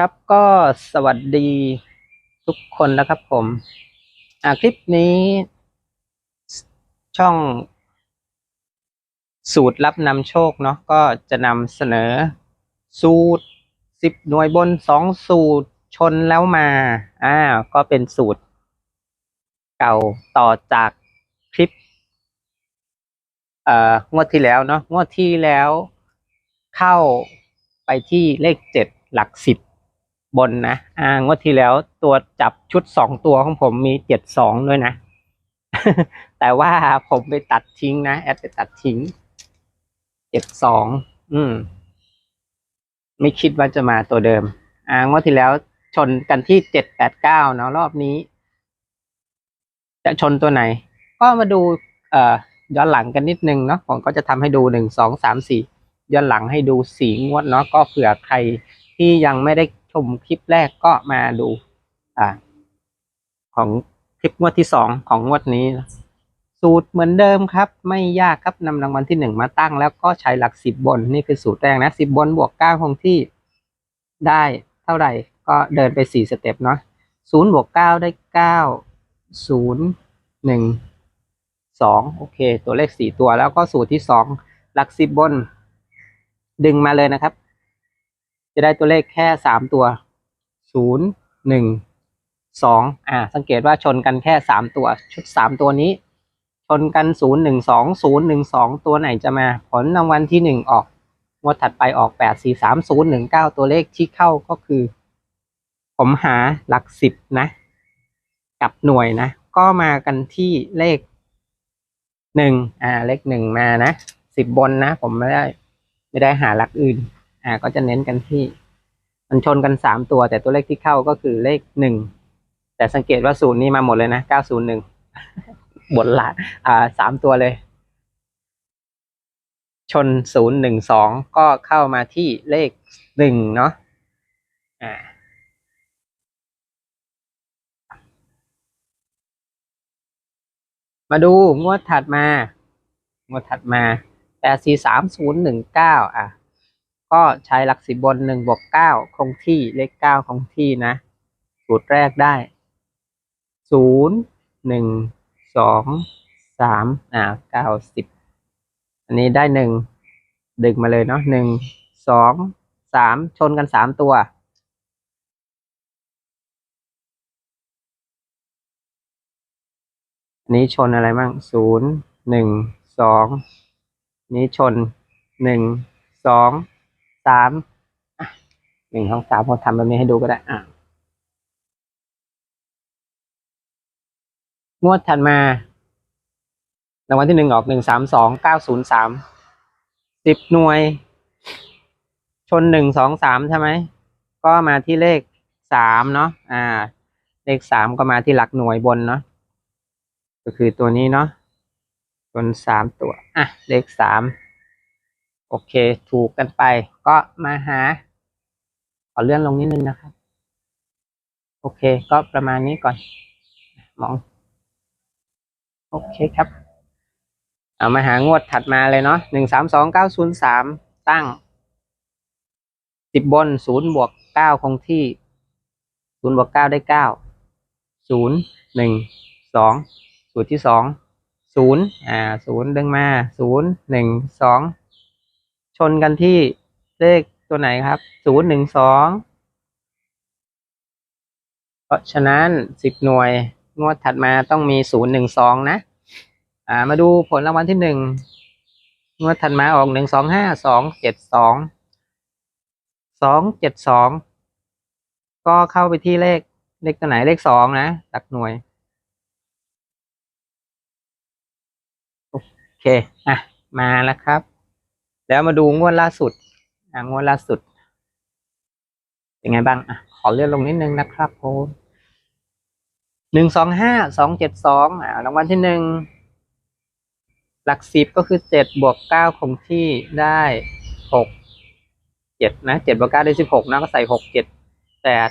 ครับก็สวัสดีทุกคนนะครับผมอ่าคลิปนี้ ช่องสูตรลับนำโชคเนาะก็จะนำเสนอสูตรสิบหน่วยบนสองสูตรชนแล้วมาอ่าก็เป็นสูตร เก่าต่อจากคลิปเอ่องวดที่แล้วเนาะงวดที่แล้วเข้าไปที่เลขเจ็ดหลักสิบ บนนะอ่างวดที่แล้วตัวจับชุดสองตัวของผมมีเจ็ดสองด้วยนะ แต่ว่าผมไปตัดทิ้งนะแอดไปตัดทิ้งเจ็ดสองอืม ไม่คิดว่าจะมาตัวเดิม อ่างวดที่แล้วชนกันที่เจ็ดแปดเก้าเนาะรอบนี้ จะชนตัวไหน ก็มาดู เอ่อย้อนหลังกันนิดนึงเนาะผมก็จะทำให้ดูหนึ่งสองสามสี่ย้อนหลังให้ดูสีงวดเนาะก็เผื่อใครที่ยังไม่ได้ ชมคลิปแรกก็มาดูอ่าของคลิปงวดที่สองของงวดนี้ สูตรเหมือนเดิมครับ ไม่ยากครับนำรางวัลที่หนึ่งมาตั้ง แล้วก็ใช้หลักสิบบนนี่คือสูตรแรกนะสิบบนบวกเก้าคงที่ได้เท่าไหร่ก็เดินไปสี่สเต็ปเนาะศูนย์บวกเก้าได้เก้าศูนย์หนึ่งสองโอเค ตัวเลขสี่ตัวแล้วก็สูตรที่สองหลักสิบบน ดึงมาเลยนะครับ จะได้ตัวเลขแค่สามตัวศูนย์หนึ่งสองอ่า สังเกตว่าชนกันแค่สามตัวชุดสามตัวนี้ ชนกันศูนย์หนึ่งสองศูนย์หนึ่งสองตัวไหนจะมา ผลรางวัลที่หนึ่งออกงวดถัดไปออกแปดสี่สามศูนย์หนึ่งเก้าตัวเลขที่เข้าก็คือ ผมหาหลักสิบนะ กับหน่วยนะ ก็มากันที่เลขหนึ่งอ่า เลขหนึ่งมานะสิบบนนะ ผมไม่ได้ ไม่ได้หาหลักอื่น อ่า ก็จะเน้นกันที่ มันชนกันสามตัว แต่ตัวเลขที่เข้าก็คือเลขหนึ่งแต่สังเกตว่าศูนย์นี่มาหมดเลยนะเก้าศูนย์หนึ่งบนหละอ่าสามตัวเลย ชนศูนย์หนึ่งสองก็เข้ามาที่เลขหนึ่งเนาะอ่ามาดูงวดถัดมางวดถัดมาแปดสี่สามศูนย์หนึ่งเก้าอะ ก็ใช้หลักสิบบนหนึ่งบวกเก้าคงที่เลขเก้าคงที่นะ สูตรแรกได้ศูนย์หนึ่งสองสามอ่าเก้าสิบอันนี้ได้หนึ่งดึงมาเลยเนาะหนึ่งสองสามชนกันสามตัว นี้ชนอะไรมั่งศูนย์หนึ่งสองนี้ชนหนึ่งสอง สามหนึ่งสองสามผมทำแบบนี้ให้ดูก็ได้อะงวดถัดมารางวัลที่หนึ่งออกหนึ่งสามสองเก้าศูนย์สามสิบหน่วย ชนหนึ่งสองสามใช่ไหมก็มาที่เลขสามเนาะอ่า เลขสามก็มาที่หลักหน่วยบนเนาะก็คือตัวนี้เนาะชนสามตัว อะ เลขสาม โอเค ถูกกันไป ก็มาหา ขอเลื่อนลงนิดนึงนะครับ โอเค ก็ประมาณนี้ก่อน มอง โอเคครับ เอามาหางวดถัดมาเลยเนาะหนึ่งสามสองเก้าศูนย์สามตั้งสิบบนศูนย์บวกเก้าคงที่ศูนย์บวกเก้าได้เก้าศูนย์หนึ่งสองสูตรที่สองศูนย์อ่าศูนย์ดึงมาศูนย์หนึ่งสอง ชนกันที่เลขตัวไหนครับศูนย์หนึ่งสองเพราะฉะนั้นสิบหน่วย งวดถัดมาต้องมีศูนย์หนึ่งสองนะ อ่า มาดูผลรางวัลที่หนึ่งงวดถัดมาออกหนึ่งสองห้าสองเจ็ดสองสองเจ็ดสองก็เข้าไปที่เลขเลขตัวไหนเลขสองนะหลักหน่วยโอเค อะ มาแล้วครับ แล้วมาดูงวดล่าสุดอะงวดล่าสุดเป็นไงบ้างอะขอเลื่อนลงนิดนึงนะครับผมหนึ่งสองห้าสองเจ็ดสองอ่ารางวัลที่หนึ่งหลักสิบก็คือเจ็ดบวกเก้าคงที่ได้หกเจ็ดนะเจ็ดบวกเก้าได้สิบหกนะก็ใส่หกเจ็ดแปด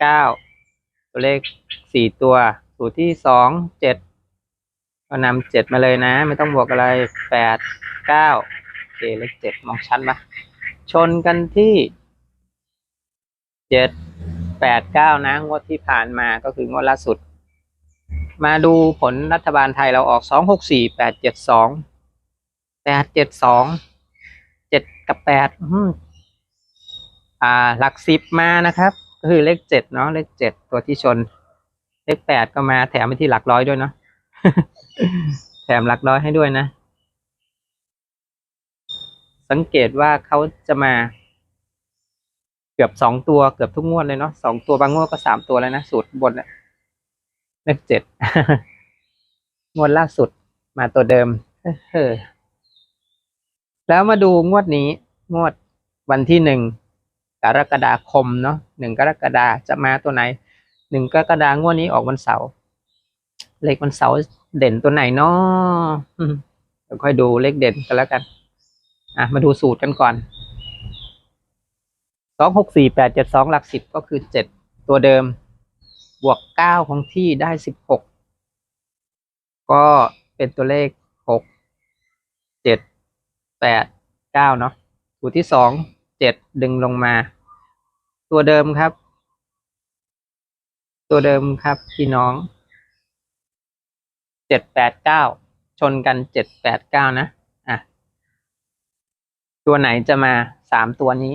เก้าตัวเลขสี่ตัวสูตรที่สองเจ็ดก็นำเจ็ดมาเลยนะ ไม่ต้องบวกอะไรแปดเก้า เคเลขเจ็ดมองชัดปะชนกันที่เจ็ดแปดเก้านะงวดที่ผ่านมาก็คืองวดล่าสุด มาดูผลรัฐบาลไทยเราออกสองหกสี่แปดเจ็ดสองแปดเจ็ดสองเจ็ดกับแปดอ่า หลักสิบมานะครับ ก็คือเลขเจ็ดเนาะเลขเจ็ดตัวที่ชน เลขแปดก็มาแถมไปที่หลักร้อยด้วยเนาะแถมหลักร้อยให้ด้วยนะ สังเกตว่าเขาจะมา เกือบสองตัวเกือบทุกงวดเลยเนาะสองตัวบางงวดก็สามตัวแล้วนะสูตรบนเนี่ยเลขเจ็ดงวดล่าสุดมาตัวเดิมเออแล้วมาดูงวดนี้ งวดวันที่หนึ่งกรกฎาคมเนาะหนึ่งกรกฎาจะมาตัวไหนหนึ่งกรกฎางวดนี้ออกวันเสาร์เลขวันเสาร์เด่นตัวไหนเนาะเดี๋ยวค่อยดูเลขเด่นกันแล้วกัน อะมาดูสูตรกันก่อนสองหกสี่แปดเจ็ดสองหลักสิบก็คือเจ็ดตัวเดิม บวกเก้าของที่ได้สิบหกก็เป็นตัวเลขหกเจ็ดแปดเก้าเนาะสูตรที่สองเจ็ดดึงลงมา ตัวเดิมครับ ตัวเดิมครับพี่น้องเจ็ดแปดเก้าชนกันเจ็ดแปดเก้านะอะ ตัวไหนจะมาสามตัวนี้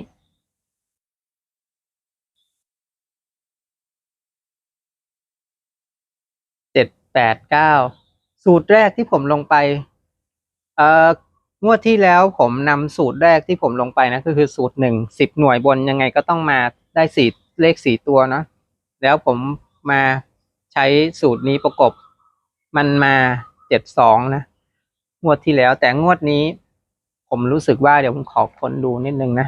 เจ็ดแปดเก้าสูตรแรกที่ผมลงไป เอ่องวดที่แล้วผมนำสูตรแรกที่ผมลงไปนะก็คือสูตรหนึ่งสิบหน่วยบนยังไงก็ต้องมาได้สี่เลขสี่ตัวเนาะแล้วผมมาใช้สูตรนี้ประกบ มันมาเจ็ดสองนะ งวดที่แล้วแต่งวดนี้ ผมรู้สึกว่าเดี๋ยวผมขอคนดูนิดนึงนะ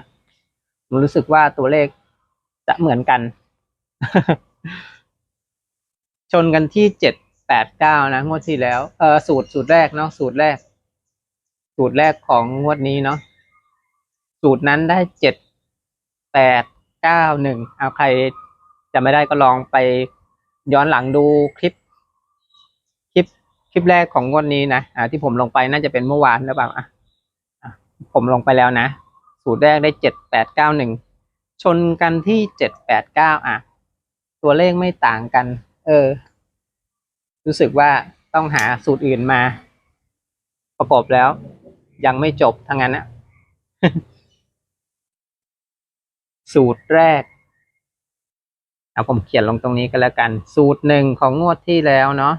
ผมรู้สึกว่าตัวเลขจะเหมือนกัน ชนกันที่เจ็ดแปดเก้านะงวดที่แล้ว เออสูตรสูตรแรกเนาะสูตรแรก สูตรแรกของงวดนี้เนาะสูตรนั้นได้เจ็ดแปดเก้าหนึ่งเอาใครจะไม่ได้ก็ลองไปย้อนหลังดูคลิป คลิป คลิปแรกของงวดนี้นะอ่าที่ผมลงไปน่าจะเป็นเมื่อวานหรือเปล่าอะ ผมลงไปแล้วนะ สูตรแรกได้เจ็ดแปดเก้าหนึ่งชนกันที่เจ็ดแปดเก้าอะ ตัวเลขไม่ต่างกัน เออ รู้สึกว่าต้องหาสูตรอื่นมา ประกบแล้ว ยังไม่จบทั้งนั้นนะสูตรแรกเอาผมเขียนลงตรงนี้ก็แล้วกัน สูตรหนึ่งของงวดที่แล้วเนาะ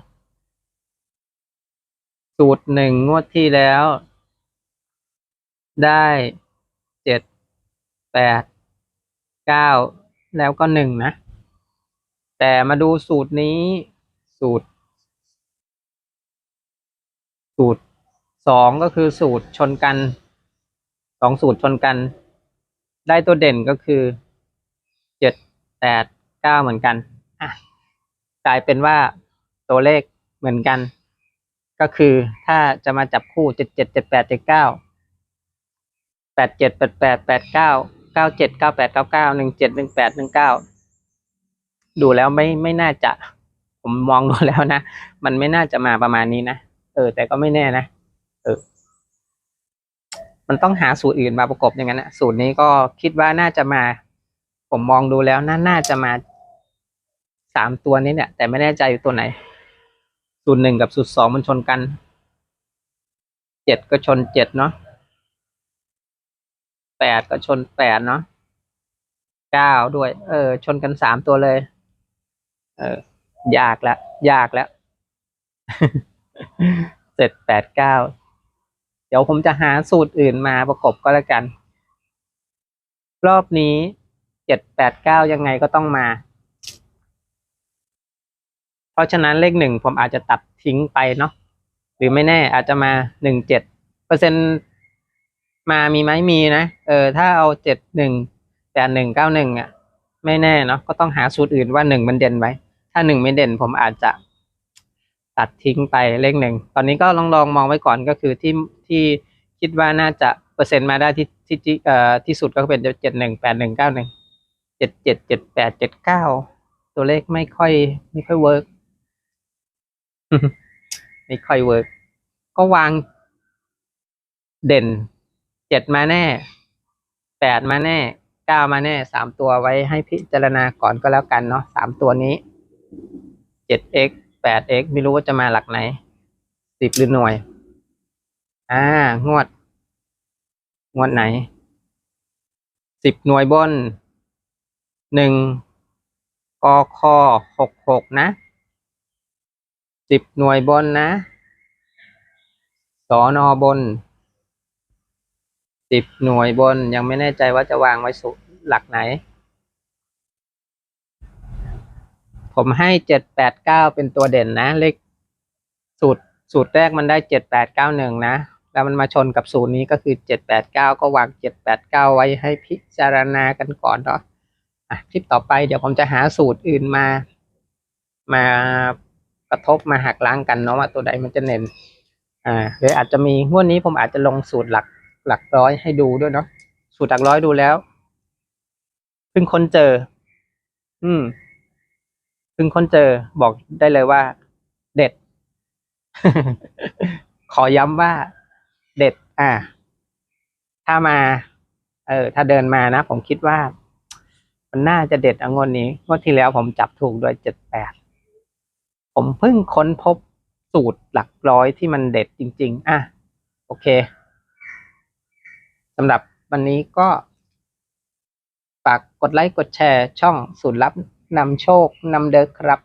สูตรหนึ่งงวดที่แล้ว ได้เจ็ดแปดเก้าแล้วก็หนึ่งนะ แต่มาดูสูตรนี้สูตร สูตรสองก็คือสูตรชนกันสองสูตรชนกัน ได้ตัวเด่นก็คือเจ็ดแปดเก้าเหมือนกันอะกลายเป็นว่าตัวเลขเหมือนกัน ก็คือถ้าจะมาจับคู่เจ็ดเจ็ดเจ็ดแปดเจ็ดเก้า แปดเจ็ดแปดแปดแปดเก้าเก้าเจ็ดเก้าแปดเก้าเก้าหนึ่งเจ็ดหนึ่งแปดหนึ่งเก้าดูแล้วไม่ไม่น่าจะ ผมมองดูแล้วนะ มันไม่น่าจะมาประมาณนี้นะ เออ แต่ก็ไม่แน่นะ เออ มันต้องหาสูตรอื่นมาประกบอย่างนั้นนะสูตรนี้ก็คิดว่าน่าจะมา ผมมองดูแล้วน่าน่าจะมาสามตัวนี้เนี่ย แต่ไม่แน่ใจอยู่ตัวไหน สูตรหนึ่งกับสูตรสองมันชนกัน เจ็ดก็ชนเจ็ดเนาะ แปดก็ชนแปดเนาะเก้าด้วย เออ ชนกันสามตัวเลย เออ ยากแล้วยากแล้วเจ็ดแปดเก้าเดี๋ยวผมจะหาสูตรอื่นมาประกบก็แล้วกัน รอบนี้เจ็ดแปดเก้ายังไงก็ต้องมา เพราะฉะนั้นเลขหนึ่งผมอาจจะตัดทิ้งไปเนาะหรือไม่แน่อาจจะมาหนึ่งเจ็ดเปอร์เซ็น มามีไหมมีนะเออถ้าเอาเจ็ดหนึ่งแปดหนึ่งเก้าหนึ่งอะ ไม่แน่เนาะก็ต้องหาสูตรอื่นว่าหนึ่งมันเด่นไว้ถ้าหนึ่งไม่เด่นผมอาจจะตัดทิ้งไปเลขหนึ่งตอนนี้ก็ลองลองมองไว้ก่อนก็คือที่ที่คิดว่าน่าจะเปอร์เซ็นต์มาได้ที่ที่ที่เอ่อที่สุดก็เป็นเจ็ดหนึ่งแปดหนึ่งเก้าหนึ่งเจ็ดเจ็ดเจ็ดแปดเจ็ดเก้าตัวเลขไม่ค่อยไม่ค่อยเวิร์กไม่ค่อยเวิร์กก็วางเด่น เจ็ดมาแน่แปดมาแน่เก้ามาแน่สามตัวไว้ให้พิจารณาก่อนก็แล้วกันเนาะสามตัวนี้เจ็ด x แปด x ไม่รู้ว่าจะมาหลักไหนสิบหรือหน่วย อ่างวด งวดไหนสิบหน่วยบนหนึ่งกคหกหกนะสิบหน่วยบนนะสอนอบน สิบหน่วยบนยังไม่แน่ใจว่าจะวางไว้สุหลักไหน ผมให้เจ็ดแปดเก้าเป็นตัวเด่นนะ เลขสูตรสูตรแรกมันได้เจ็ดแปดเก้าหนึ่งนะ แล้วมันมาชนกับสูตรนี้ก็คือเจ็ดแปดเก้าก็วางเจ็ดแปดเก้าไว้ให้พิจารณากันก่อนเนาะอะคลิปต่อไปเดี๋ยวผมจะหาสูตรอื่นมามากระทบมาหักล้างกันเนาะว่าตัวใดมันจะเน้นอ่าหรืออาจจะมีงวดนี้ผมอาจจะลงสูตรหลัก หลักร้อยให้ดูด้วยเนาะสูตรหลักร้อยดูแล้วเพิ่งค้นเจอ อืมเพิ่งค้นเจอบอกได้เลยว่า เด็ด ขอย้ำว่า เด็ด อ่า ถ้ามา เออ ถ้าเดินมานะผมคิดว่า มันน่าจะเด็ดอะงวดนี้งวดที่แล้วผมจับถูกด้วยเจ็ดแปดผมเพิ่งค้นพบสูตรหลักร้อยที่มันเด็ดจริง ๆ อะ โอเค สำหรับวันนี้ก็ฝากกดไลค์กดแชร์ช่องสูตรลับนำโชคนำเด้อครับ